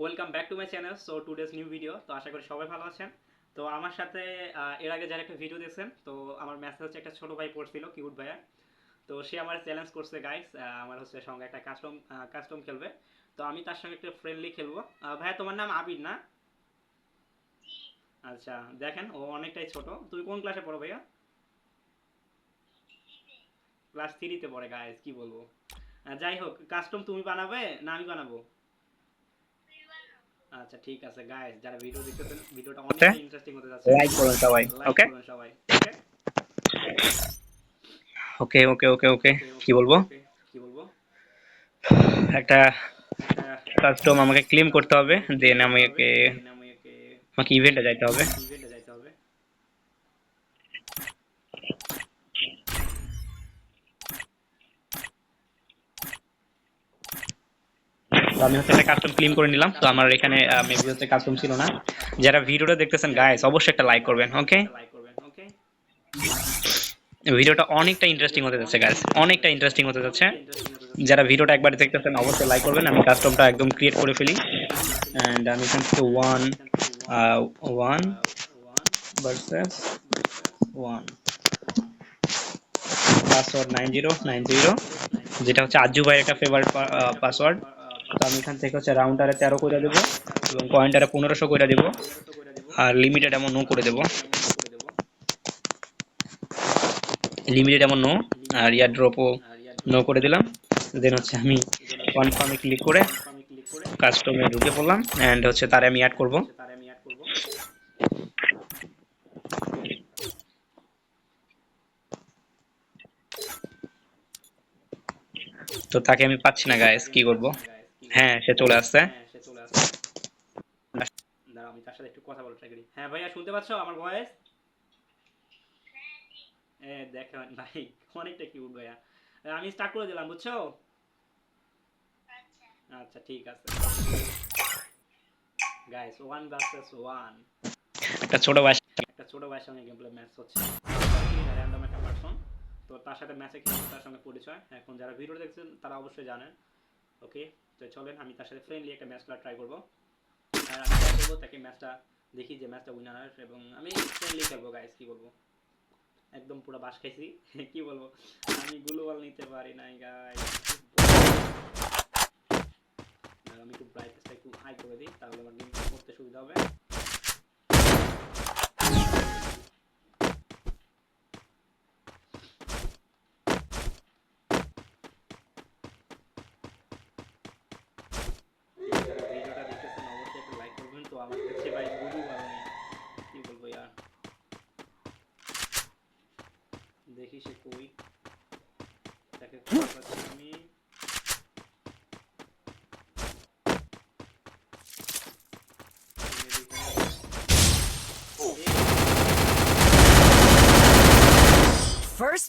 Welcome back to my channel so today's new video তো আশা করি সবাই ভালো আছেন। তো আমার সাথে এর আগে যারা একটা ভিডিও দেখছেন, তো আমার ম্যাসেজ হচ্ছে একটা ছোট ভাই পড়ছিল কিউট ভাইয়া। তো সে আমার চ্যালেঞ্জ করছে গাইস আমার হচ্ছে সঙ্গে একটা কাস্টম কাস্টম খেলবে। তো আমি তার সঙ্গে একটু ফ্রেন্ডলি খেলব। ভাইয়া, তোমার নাম আবির না? আচ্ছা দেখেন, ও অনেকটাই ছোট। তুমি কোন ক্লাসে পড়ো ভাইয়া? ক্লাস থ্রিতে পড়ে গাইস কি বলব? যাই হোক কাস্টম তুমি বানাবে না আমি বানাবো? আচ্ছা ঠিক আছে গাইস যারা ভিডিও দেখতেছেন ভিডিওটা অনেক ইন্টারেস্টিং হতে যাচ্ছে। লাইক করুন সবাই ওকে? সবাই ওকে? ওকে ওকে ওকে কি বলব? কি বলব? একটা কাস্টম আমাকে ক্লেম করতে হবে দেন আমাকে দিন আমাকে আমাকে ইভেন্টে যাইতে হবে ইভেন্টে যাইতে হবে তো আমি হচ্ছে একটা কাস্টম ক্লেম করে নিলাম। তো আমার এখানে মেবি হচ্ছে কাস্টম ছিল না। যারা ভিডিওটা দেখতেছেন গাইস অবশ্যই একটা লাইক করবেন ওকে ভিডিওটা অনেকটা ইন্টারেস্টিং হতে যাচ্ছে গাইস অনেকটা ইন্টারেস্টিং হতে যাচ্ছে। যারা ভিডিওটা একবার দেখতেছেন, অবশ্যই লাইক করবেন। আমি কাস্টমটা একদম ক্রিয়েট করে ফেলি। অ্যান্ড আমি এখান থেকে one one versus one password nine zero nine zero যেটা হচ্ছে আজু ভাইয়ের একটা ফেভারিট পাসওয়ার্ড তো আমি এখান থেকে হচ্ছে রাউন্ডারে তেরো করে দেবো এবং পয়েন্টারে পনেরোশো করে দেবো। আর লিমিটেড এমন নো করে দেবো। লিমিটেড এমন নো আর ইয়ার ড্রপও নো করে দিলাম। দেন হচ্ছে আমি কনফার্মে ক্লিক করে কাস্টমে ঢুকে পড়লাম অ্যান্ড হচ্ছে তারে আমি অ্যাড করব। তো তাকে আমি পাচ্ছি না গাইস কি করব? হ্যাঁ সে চলে আসছে। হ্যাঁ সে চলে আসছে। দাঁড়াও আমি তার সাথে একটু কথা বলতে করি হ্যাঁ ভাইয়া শুনতে পাচ্ছো আমার ভয়েস দেখেন ভাই অনেকটা কিউট ভাইয়া। আমি স্টার্ট করে দিলাম বুঝছ? আচ্ছা ঠিক আছে। গাইস ওয়ান ভার্সেস ওয়ান একটা ছোট বাস একটা ছোট ভাইয়ের সঙ্গে গেম প্লে ম্যাচ হচ্ছে র্যান্ডম একটা পারসন তো তার সাথে ম্যাচে খেলে তার সঙ্গে পরিচয়। এখন যারা ভিডিও দেখছেন তারা অবশ্যই জানেন। ওকে? তো চলেন, আমি তার সাথে ফ্রেন্ডলি একটা ম্যাচ খেলা ট্রাই করব। আর আমি ট্রাই করব তাকে ম্যাচটা দেখি যে ম্যাচটা উইনার এবং আমি ফ্রেন্ডলি খেলব গাইস কী বলব? একদম পুরো বাস খাইছি, কি বলব? আমি গ্লোবাল নিতে পারি নাই গাইস আমি একটু ব্রাইটনেসটা একটু হাই করে দিই, তাহলে আমার গেম করতে সুবিধা হবে যারা ভিডিওটা দেখতেছেন অবশ্যই একটু লাইক করবেন তো আমার কাছে ভাই গুরু ভালো নেই কি বলব ইয়ার দেখি সে কই তাকে খুঁজে পাচ্ছি আমি First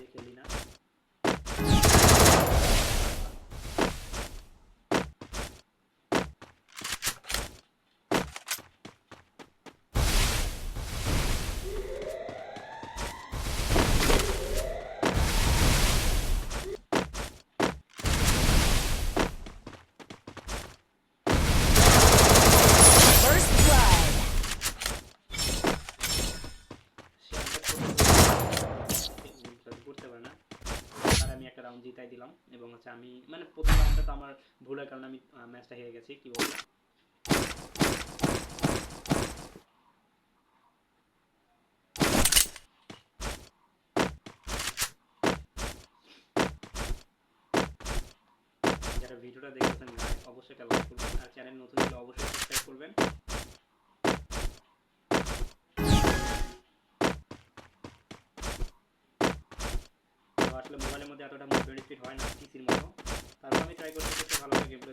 থমসন দিয়ে খেলি না First blood. সে আমাকে করতে পারে না আর আমি একটা রাউন্ড জিতাই দিলাম এবং হচ্ছে আমি মানে প্রথম রাউন্ডটা তো আমার ভুলের কারণে আমি হেরে গেছি, কি বলব? যারা ভিডিওটা দেখতেছেন অবশ্যই একটা লাইক করবেন, আর চ্যানেল নতুন হলে অবশ্যই সাবস্ক্রাইব করবেন। আসলে মোবাইলের মধ্যে এতটা স্পিড হয় না পিসির মতো। তারপর আমি ট্রাই করতে করতে ভালো করে গেম প্লে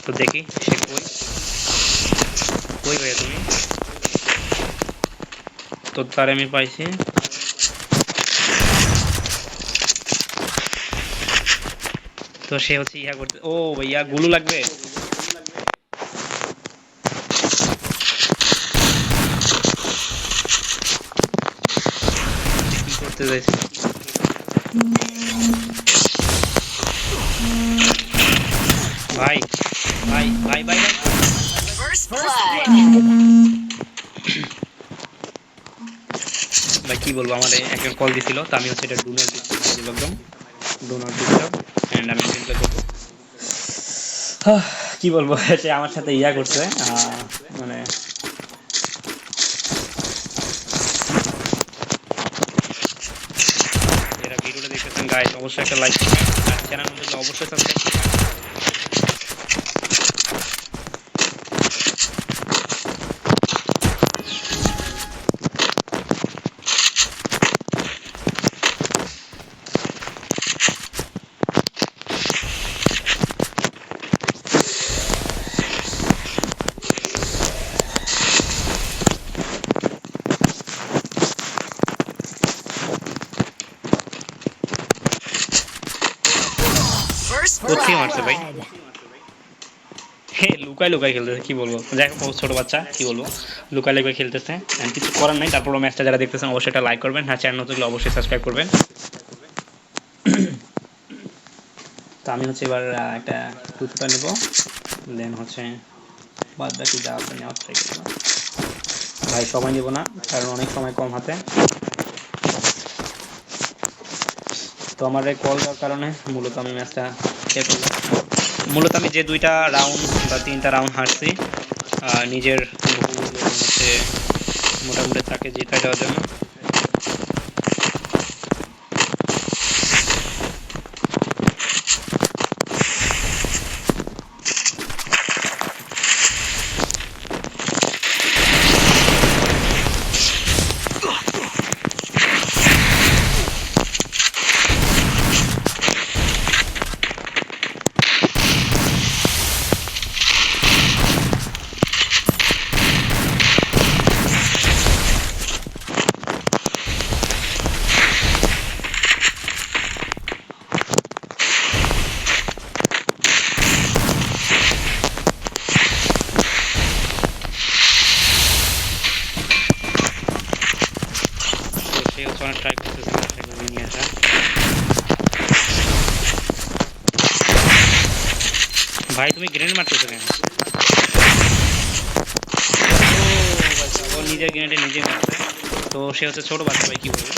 তো দেখি, সে কই? কই ভাইয়া তুমি? তো তার আমি পাইছি। তো সে হচ্ছে ইয়া করতে ও ভাইয়া গুলু লাগবে? করতে চাইছে First blood. ভাই কি বলব আমার একজন কল দিছিল তো আমি হচ্ছে এটা ডুনার দিল একদম। ডোনার দিছিল অ্যান্ড আমি চিন্তা করব। কি বলব সে আমার সাথে ইয়া করছে আহ, মানে যারা ভিডিওটা দেখতেছেন গাইজ অবশ্যই একটা লাইক চ্যানেল অবশ্যই সাবস্ক্রাইব করবেন First কোথায় মারছে ভাই? blood. হে লুকাই লুকাই খেলতেছে, কি বলব? যাই হোক ছোট বাচ্চা, কি বলব? লুকাই লুকাই খেলতেছে, and কিছু করার নাই তারপর ম্যাচটা যারা দেখতেছেন, অবশ্যই একটা লাইক করবেন হ্যাঁ চ্যানেল নতুন অবশ্যই সাবস্ক্রাইব করবেন। তো আমি হচ্ছে এবার একটা টুথপেস্ট নেব দেন হচ্ছে বাদ বাকি যা আছে নেওয়ার ট্রাই ভাই, সময় নেব না, কারণ অনেক সময় কম হাতে। তো আমার কল দেওয়ার কারণে মূলত আমি ম্যাচটা করলাম। মূলত আমি যে দুইটা রাউন্ড বা তিনটা রাউন্ড হাঁটছি নিজের হচ্ছে, মোটামুটি তাকে জিতাই দেওয়ার জন্য তো সে হচ্ছে অনেক ট্রাই করতেছে ম্যাচটাকে win নিয়ে আসার ভাই তুমি গ্রেনেড মারতেছো কেন ও নিজের গ্রেনেডে নিজে মারছে তো সে হচ্ছে ছোট বাচ্চা ভাই কি বলব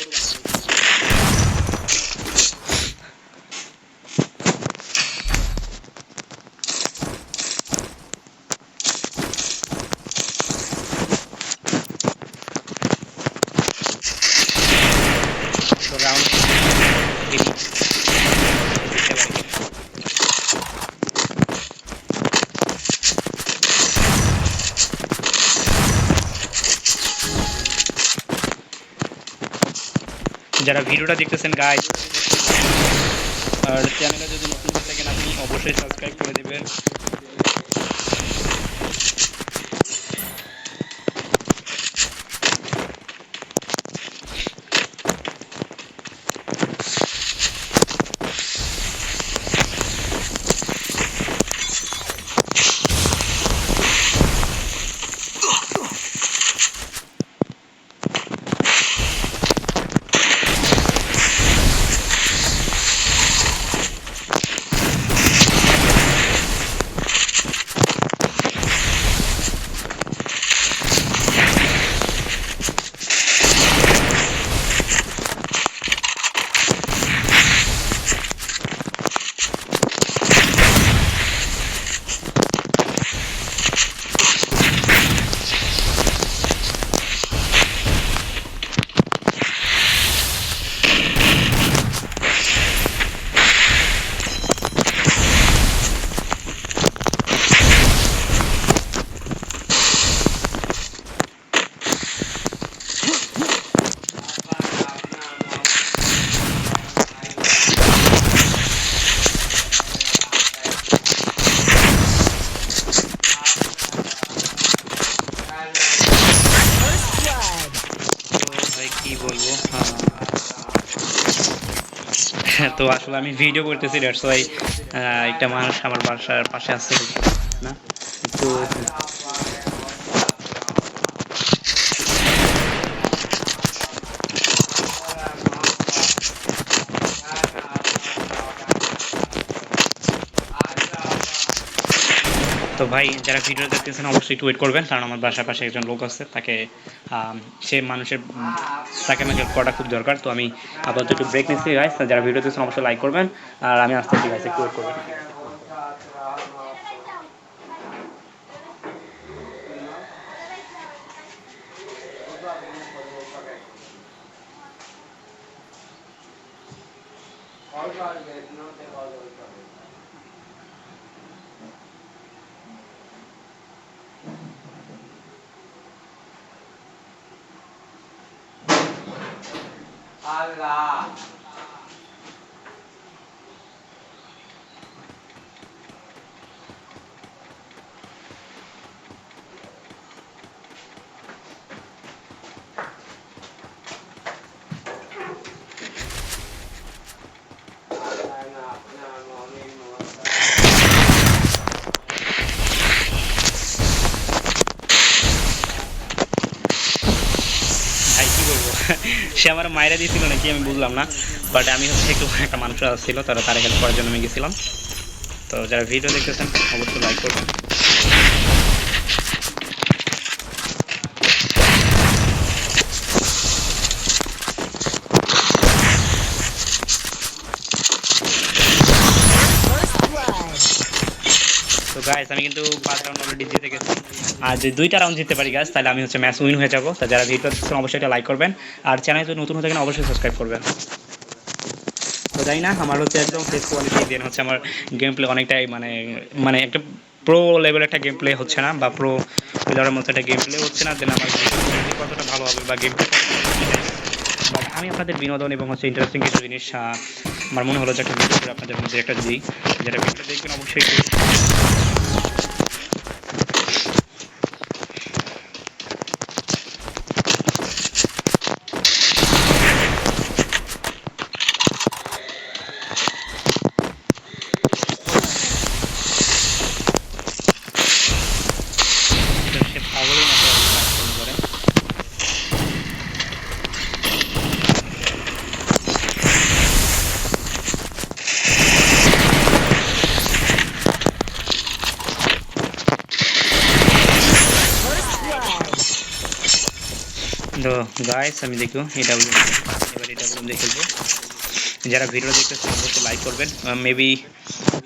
তো রাউন্ড যারা ভিডিওটা দেখতেছেন গাইজ আর চ্যানেলে যদি নতুন থাকেন আপনি অবশ্যই সাবস্ক্রাইব করে দেবেন। কি বলব হ্যাঁ। তো আসলে আমি ভিডিও করতেছি দ্যাটস ওয়াই একটা মানুষ আমার বাসার পাশে আছে। না? তো তো ভাই, যারা ভিডিও দেখতেছেন, অবশ্যই একটু ওয়েট করবেন, কারণ আমার বাসার পাশে একজন লোক আছে, তাকে সে মানুষের, তাকে আমাকে করাটা খুব দরকার, তো আমি আপাতত একটু ব্রেক নিচ্ছি গাইস যারা ভিডিও দেখছেন অবশ্যই লাইক করবেন, আর আমি আসতে আছে একটু ওয়েট করবেন ভাই সে আমার মায়েরা দিয়েছিল নাকি আমি বুঝলাম না বাট আমি হচ্ছে একটু একটা মানুষ আসছিল তারা তারা হেল্প করার জন্য আমি গেছিলাম। তো যারা ভিডিও দেখতেছেন, অবশ্যই লাইক করবেন First blood. তো গাইস আমি কিন্তু পাঁচ রাউন্ড অলরেডি জিতে গেছি। আর যদি দুইটা রাউন্ড জিততে পারি গাইস তাহলে আমি হচ্ছে ম্যাচ উইন হয়ে যাব। তো যারা ভিডিও দেখছেন অবশ্যই একটা লাইক করবেন। আর চ্যানেল যদি নতুন হয়ে থাকেন, অবশ্যই সাবস্ক্রাইব করবেন। তো জানি না, আমার হচ্ছে একদম ফেস কোয়ালিটি দেন হচ্ছে আমার গেম প্লে অনেকটাই মানে মানে একটা প্রো লেভেল একটা গেম প্লে হচ্ছে না, বা প্রো প্লেয়ারের মতো একটা গেম প্লে হচ্ছে না দেন আমার কতটা ভালো হবে, বা গেম আমি আপনাদের বিনোদন এবং হচ্ছে ইন্টারেস্টিং কিছু জিনিস আমার মনে হলো যে একটা ভিডিও আপনাদের মধ্যে একটা দিই। যেটা ভিডিও দেখবেন, অবশ্যই একটু সে পাগলের মতো কাজ করে First blood. গাইস আমি দেখো এটা এবার এটা দিয়ে খেলব। যারা ভিডিও দেখতেছেন অবশ্যই লাইক করবেন। মেবি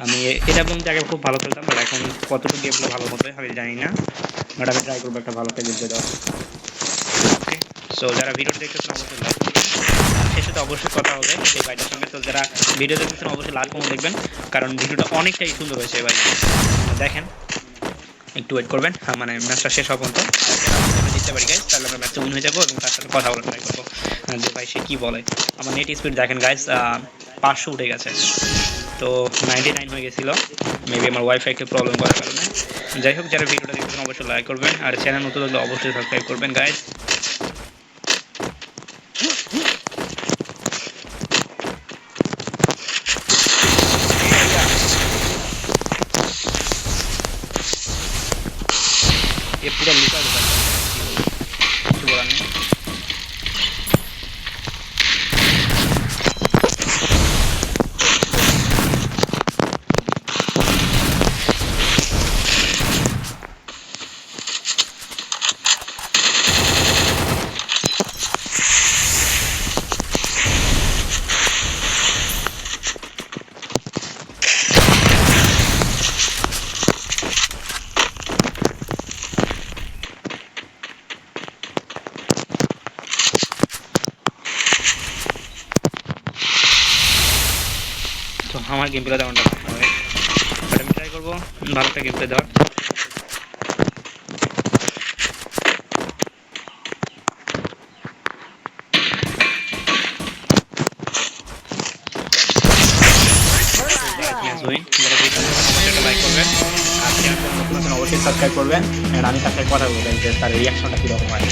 আমি এটা বলুন আগে খুব ভালো খেলতাম বাট এখন কতটুকু গেম ভালো হয় আমি জানি না। বাট আমি ট্রাই করব একটা ভালো একটা গেম দেওয়া ওকে সো যারা ভিডিও দেখতেছেন অবশ্যই লাইক করবেন। শেষে তো অবশ্যই কথা হবে সেই ভাইটার সঙ্গে। তো যারা ভিডিও দেখতেছেন অবশ্যই লাল কমন দেখবেন কারণ ভিডিওটা অনেকটাই সুন্দর হয়েছে এবার দেখেন একটু ওয়েট করবেন। হ্যাঁ, মানে ম্যাচটা শেষ হওয়া পর্যন্ত। জিততে পারি গাইজ তাহলে আমরা ম্যাচটা উইন হয়ে যাব এবং তার সাথে কথা বলার ট্রাই করব। হ্যাঁ, যে ভাই সে কী বলে? আমার নেট স্পিড দেখেন গাইজ পাঁচশো উঠে গেছে। তো নাইনটি নাইন হয়ে গেছিল। মেবি আমার ওয়াইফাই একটু প্রবলেম করার কারণে। যাই হোক যারা ভিডিওটা দেখবেন অবশ্যই লাইক করবেন। আর চ্যানেল নতুন হলে অবশ্যই সাবস্ক্রাইব করবেন গাইজ আমার গেম প্লে তেমনটা আমি ট্রাই করব, ভালো একটা গেম প্লে দেওয়ার অবশ্যই সাবস্ক্রাইব করবেন আর আমি তার সাথে কথা বলবেন যে তার রিয়াকশনটা কীরকম হয়।